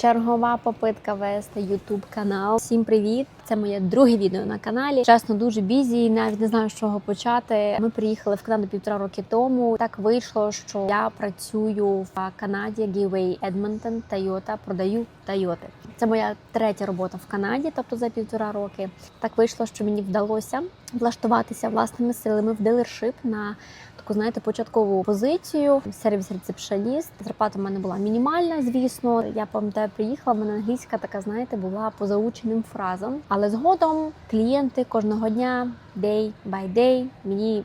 Чергова попитка вести YouTube канал. Всім привіт! Це моє друге відео на каналі. Чесно, дуже бізі, навіть не знаю з чого почати. Ми приїхали в Канаду півтора роки тому. Так вийшло, що я працюю в Канаді Gateway Edmonton Toyota, продаю Toyota. Це моя третя робота в Канаді, тобто за півтора роки. Так вийшло, що мені вдалося влаштуватися власними силами в дилершип на таку, знаєте, початкову позицію. Сервіс-рецепшоніст. Зарплата в мене була мінімальна, звісно. Я пам'ятаю, приїхала. в мене англійська така, знаєте, була по заученим фразам. Але згодом клієнти кожного дня, day by day, мені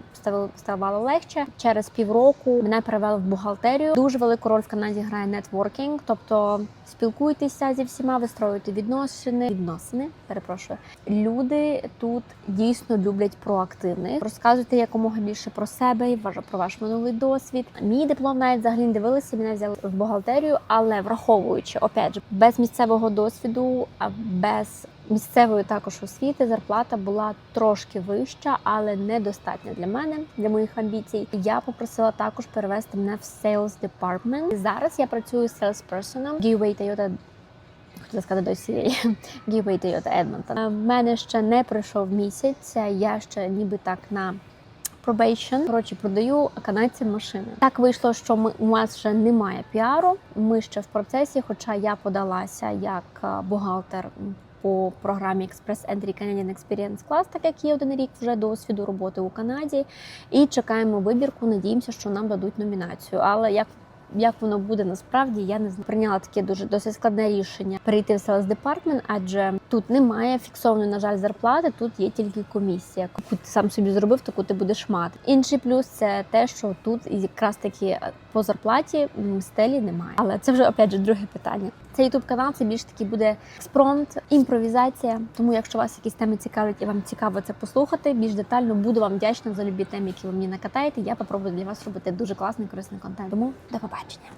ставало, легше. Через півроку мене перевели в бухгалтерію. Дуже велику роль в Канаді грає нетворкінг, тобто спілкуйтеся зі всіма, вистроюйте відносини. Відносини, перепрошую. Люди тут дійсно люблять проактивних. Розказуйте якомога більше про себе і про ваш минулий досвід. Мій диплом навіть взагалі не дивилися, мене взяли в бухгалтерію, але враховуючи опять же, без місцевого досвіду, без місцевої також освіти зарплата була трошки вища, але недостатня для мене, для моїх амбіцій. Я попросила також перевести мене в sales department. Зараз я працюю salesperson Gateway Toyota Хотіла сказати досі Gateway Toyota Edmonton. В мене ще не пройшов місяць. Я ще ніби так на probation. Коротше, продаю канадцям машини. Так вийшло, що ми у нас ще немає піару. Ми ще в процесі, хоча я подалася як е, бухгалтер. По програмі Express Entry Canadian Experience Class, так як є один рік вже досвіду роботи у Канаді, і чекаємо вибірку. Надіємося, що нам дадуть номінацію. Але як як воно буде насправді, я не знаю. Прийняла таке дуже досить складне рішення перейти в Sales Department, адже тут немає фіксованої, на жаль, зарплати. Тут є тільки комісія. Яку ти сам собі зробив, таку ти будеш мати. Інший плюс це те, що тут якраз таки по зарплаті стелі немає. Але це вже опять же друге питання. Цей ютуб канал це більш таки буде спромт, імпровізація. Тому, якщо вас якісь теми цікавлять і вам цікаво це послухати, більш детально буду вам вдячна за любі теми, які ви мені накатаєте. Я попробую для вас робити дуже класний корисний контент. Тому до побачення.